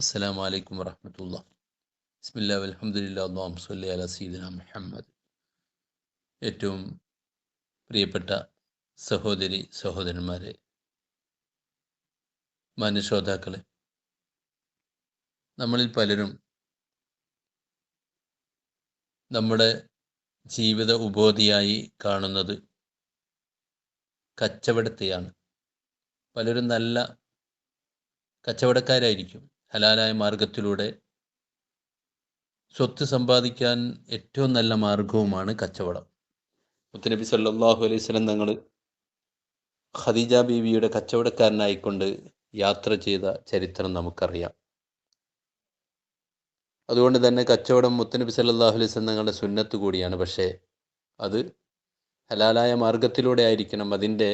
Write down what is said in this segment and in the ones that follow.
അസ്സലാം വലൈക്കും വറഹമത്തുള്ള ബിസ്മില്ലാ അലഹമുല്ല അള്ളാഹു സല്ലി അല മുഹമ്മദ് ഏറ്റവും പ്രിയപ്പെട്ട സഹോദരി സഹോദരന്മാരെ മാന്യശ്രോതാക്കളെ നമ്മളിൽ പലരും നമ്മുടെ ജീവിത ഉപോധിയായി കാണുന്നത് കച്ചവടത്തെയാണ്. പലരും നല്ല കച്ചവടക്കാരായിരിക്കും. ഹലാലായ മാർഗത്തിലൂടെ സ്വത്ത് സമ്പാദിക്കാൻ ഏറ്റവും നല്ല മാർഗവുമാണ് കച്ചവടം. മുത്തനബി സല്ലാഹു അലൈഹി സ്വലം തങ്ങൾ ഖദീജ ബീവിയുടെ കച്ചവടക്കാരനായിക്കൊണ്ട് യാത്ര ചെയ്ത ചരിത്രം നമുക്കറിയാം. അതുകൊണ്ട് തന്നെ കച്ചവടം മുത്തനബി സല്ലാഹു അലൈഹി സ്വലം തങ്ങളുടെ സുന്നത്ത് കൂടിയാണ്. പക്ഷേ അത് ഹലാലായ മാർഗത്തിലൂടെ ആയിരിക്കണം. അതിന്റെ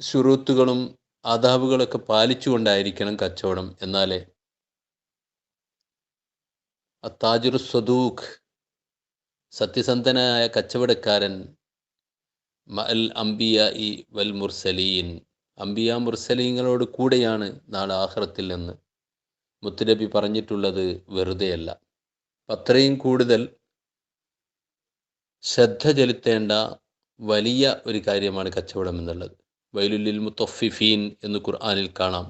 ഷുറൂത്തുകളും ആദാബുകളൊക്കെ പാലിച്ചുകൊണ്ടായിരിക്കണം കച്ചവടം. എന്നാലേ അത്താജുർ സ്വദൂഖ് സത്യസന്ധനായ കച്ചവടക്കാരൻ മൽ അംബിയ ഇ വൽ മുർസലീൻ. അംബിയ മുർസലീങ്ങളോട് കൂടെയാണ് നാളെ ആഹ്റത്തിൽ നിന്ന്. മുത്തുനബി പറഞ്ഞിട്ടുള്ളത് വെറുതെയല്ല. അത്രയും കൂടുതൽ ശ്രദ്ധ ചെലുത്തേണ്ട വലിയ ഒരു കാര്യമാണ് കച്ചവടം എന്നുള്ളത്. വൈലുല്ലിൽ മുത്തഫിഫീൻ എന്ന് ഖുർആാനിൽ കാണാം.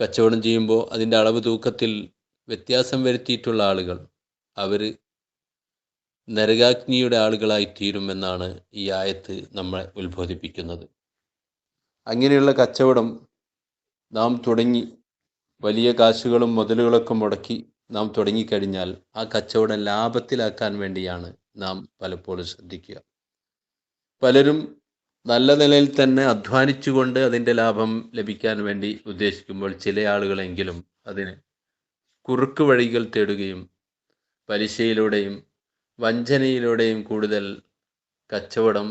കച്ചവടം ചെയ്യുമ്പോൾ അതിന്റെ അളവ് തൂക്കത്തിൽ വ്യത്യാസം വരുത്തിയിട്ടുള്ള ആളുകൾ. അവർ നരകാഗ്നിയുടെ ആളുകളായി തീരുമെന്നാണ് ഈ ആയത്ത് നമ്മളെ ഉത്ബോധിപ്പിക്കുന്നത്. അങ്ങനെയുള്ള കച്ചവടം നാം തുടങ്ങി വലിയ കാശുകളും മുതലുകളൊക്കെ മുടക്കി നാം തുടങ്ങിക്കഴിഞ്ഞാൽ ആ കച്ചവടം ലാഭത്തിലാക്കാൻ വേണ്ടിയാണ് നാം പലപ്പോഴും ശ്രദ്ധിക്കുക. പലരും നല്ല നിലയിൽ തന്നെ അധ്വാനിച്ചുകൊണ്ട് അതിന്റെ ലാഭം ലഭിക്കാൻ വേണ്ടി ഉദ്ദേശിക്കുമ്പോൾ ചില ആളുകളെങ്കിലും അതിന് കുറുക്ക് വഴികൾ തേടുകയും പലിശയിലൂടെയും വഞ്ചനയിലൂടെയും കൂടുതൽ കച്ചവടം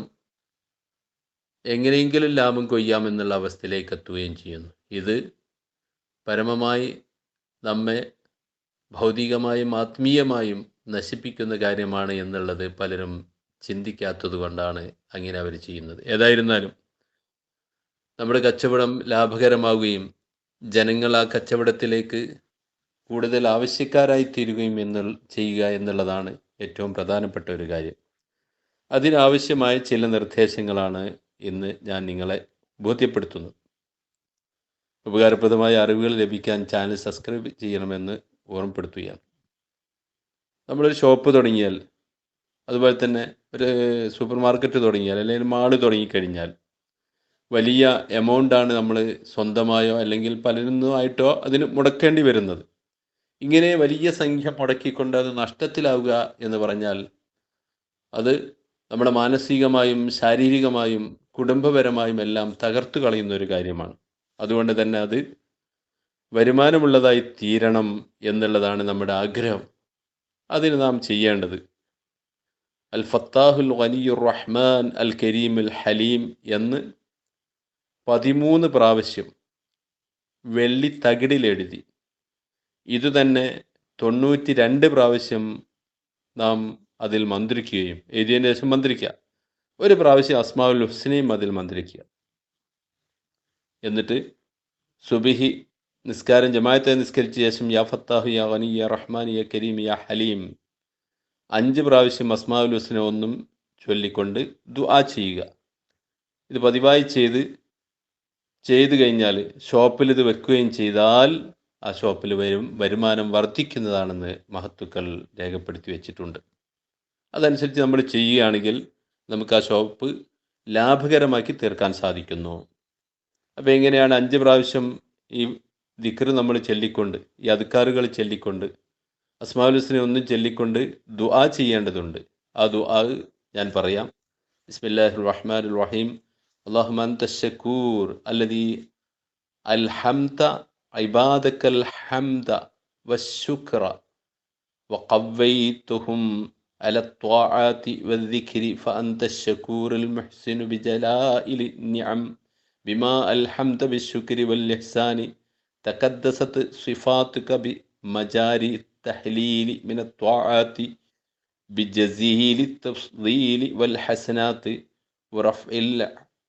എങ്ങനെയെങ്കിലും ലാഭം കൊയ്യാമെന്നുള്ള അവസ്ഥയിലേക്ക് എത്തുകയും ചെയ്യുന്നു. ഇത് പരമമായി നമ്മെ ഭൗതികമായും ആത്മീയമായും നശിപ്പിക്കുന്ന കാര്യമാണ് എന്നുള്ളത് പലരും ചിന്തിക്കാത്തത് കൊണ്ടാണ് അങ്ങനെ അവർ ചെയ്യുന്നത്. ഏതായിരുന്നാലും നമ്മുടെ കച്ചവടം ലാഭകരമാവുകയും ജനങ്ങൾ ആ കച്ചവടത്തിലേക്ക് കൂടുതൽ ആവശ്യക്കാരായി തീരുകയും എന്ന് ചെയ്യുക എന്നുള്ളതാണ് ഏറ്റവും പ്രധാനപ്പെട്ട ഒരു കാര്യം. അതിനാവശ്യമായ ചില നിർദ്ദേശങ്ങളാണ് ഇന്ന് ഞാൻ നിങ്ങളെ ബോധ്യപ്പെടുത്തുന്നത്. ഉപകാരപ്രദമായ അറിവുകൾ ലഭിക്കാൻ ചാനൽ സബ്സ്ക്രൈബ് ചെയ്യണമെന്ന് ഓർമ്മപ്പെടുത്തുകയാണ്. നമ്മളൊരു ഷോപ്പ് തുടങ്ങിയാൽ അതുപോലെ തന്നെ ഒരു സൂപ്പർ മാർക്കറ്റ് തുടങ്ങിയാൽ അല്ലെങ്കിൽ മാൾ തുടങ്ങിക്കഴിഞ്ഞാൽ വലിയ എമൗണ്ടാണ് നമ്മൾ സ്വന്തമായോ അല്ലെങ്കിൽ പലരുന്നുമായിട്ടോ അതിന് മുടക്കേണ്ടി വരുന്നത്. ഇങ്ങനെ വലിയ സംഖ്യ മുടക്കിക്കൊണ്ട് അത് നഷ്ടത്തിലാവുക എന്ന് പറഞ്ഞാൽ അത് നമ്മുടെ മാനസികമായും ശാരീരികമായും കുടുംബപരമായും എല്ലാം തകർത്തു കളയുന്ന ഒരു കാര്യമാണ്. അതുകൊണ്ട് തന്നെ അത് വരുമാനമുള്ളതായി തീരണം എന്നുള്ളതാണ് നമ്മുടെ ആഗ്രഹം. അതിന് നാം ചെയ്യേണ്ടത് അൽ ഫത്താഹുൽ ഖനിയുർ റഹ്മാൻ അൽ കരീം അൽ ഹലീം എന്ന് പതിമൂന്ന് പ്രാവശ്യം വെള്ളി തകിടിലെഴുതി. ഇതുതന്നെ തൊണ്ണൂറ്റി രണ്ട് പ്രാവശ്യം നാം അതിൽ മന്ത്രിക്കുകയും എഴുതിയതിന് ശേഷം മന്ത്രിക്കുക. ഒരു പ്രാവശ്യം അസ്മാവുൽ ഹുസ്നയും അതിൽ മന്ത്രിക്കുക. എന്നിട്ട് സുബിഹി നിസ്കാരം ജമായത്തെ നിസ്കരിച്ച ശേഷം യാ ഫത്താഹു യാ വനി യാ റഹ്മാൻ യാ കരീം യാ ഹലീം അഞ്ച് പ്രാവശ്യം അസ്മാവുലുസിനെ ഒന്നും ചൊല്ലിക്കൊണ്ട് ദുആ ചെയ്യുക. ഇത് പതിവായി ചെയ്ത് ചെയ്തു കഴിഞ്ഞാൽ ഷോപ്പിൽ ഇത് വെക്കുകയും ചെയ്താൽ ആ ഷോപ്പിൽ വരും വരുമാനം വർദ്ധിക്കുന്നതാണെന്ന് മഹത്തുക്കൾ രേഖപ്പെടുത്തി വെച്ചിട്ടുണ്ട്. അതനുസരിച്ച് നമ്മൾ ചെയ്യുകയാണെങ്കിൽ നമുക്ക് ആ ഷോപ്പ് ലാഭകരമാക്കി തീർക്കാൻ സാധിക്കുന്നു. അപ്പോൾ എങ്ങനെയാണ് അഞ്ച് പ്രാവശ്യം ഈ ദിക്കർ നമ്മൾ ചൊല്ലിക്കൊണ്ട് ഈ അധികാറുകൾ ചൊല്ലിക്കൊണ്ട് അസ്മാവുലുസിനെ ഒന്നും ചൊല്ലിക്കൊണ്ട് ദുആ ചെയ്യേണ്ടതുണ്ട് ആ ദുആ ഞാൻ പറയാം ബിസ്മില്ലാഹിർ റഹ്മാനിർ റഹീം اللهم أنت الشكور الذي ألحمت عبادك الحمد والشكر وقويتهم على الطاعات والذكر فأنت الشكور المحسن بجلائل النعم بما ألحمت بالشكر والإحسان تقدست صفاتك بمجاري التحليل من الطاعات بجزيل التفضيل والحسنات ورفع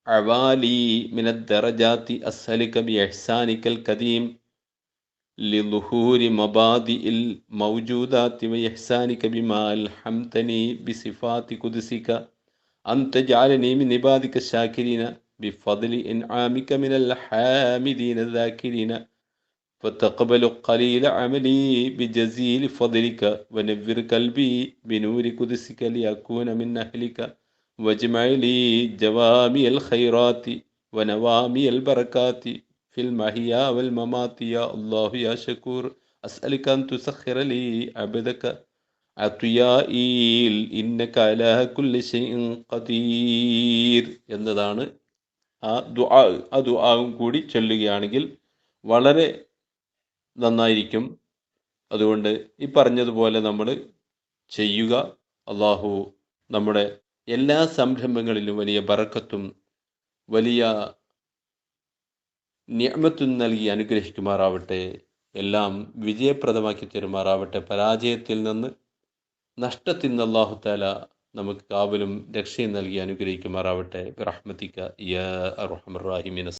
عوالي من الدرجات أسألك بإحسانك القديم لظهور مبادئ الموجودات وإحسانك بما ألحمتني بصفات قدسك أن تجعلني من عبادك الشاكرين بفضل إنعامك من الحامدين الذاكرين. فتقبل قليل عملي بجزيل فضلك ونفر قلبي بنور قدسك لأكون من أهلك واجمع لي جوامع الخيرات ونوامي البركات في المحيا والممات يا الله يا شكور أسألك أن تسخر لي عبدك അത്തുയായിൽ ഇന്നക അലാ കുല്ലി ഷൈഇൻ ഖദീർ എന്നതാണ് ആ ദുആ ആ ദുആവും കൂടി ചൊല്ലുകയാണെങ്കിൽ വളരെ നന്നായിരിക്കും. അതുകൊണ്ട് ഈ പറഞ്ഞതുപോലെ നമ്മൾ ചെയ്യുക. അള്ളാഹു നമ്മുടെ എല്ലാ സംരംഭങ്ങളിലും വലിയ ബറക്കത്തും വലിയ നിയമത്തും നൽകി അനുഗ്രഹിക്കുമാറാവട്ടെ. എല്ലാം വിജയപ്രദമാക്കി തരുമാറാവട്ടെ. പരാജയത്തിൽ നിന്ന് നഷ്ടത്തിൽ നിന്ന് അള്ളാഹു താല നമുക്ക് കാവലും രക്ഷയും നൽകി അനുഗ്രഹിക്കുമാറാവട്ടെ. റഹ്മത്തിക്ക യ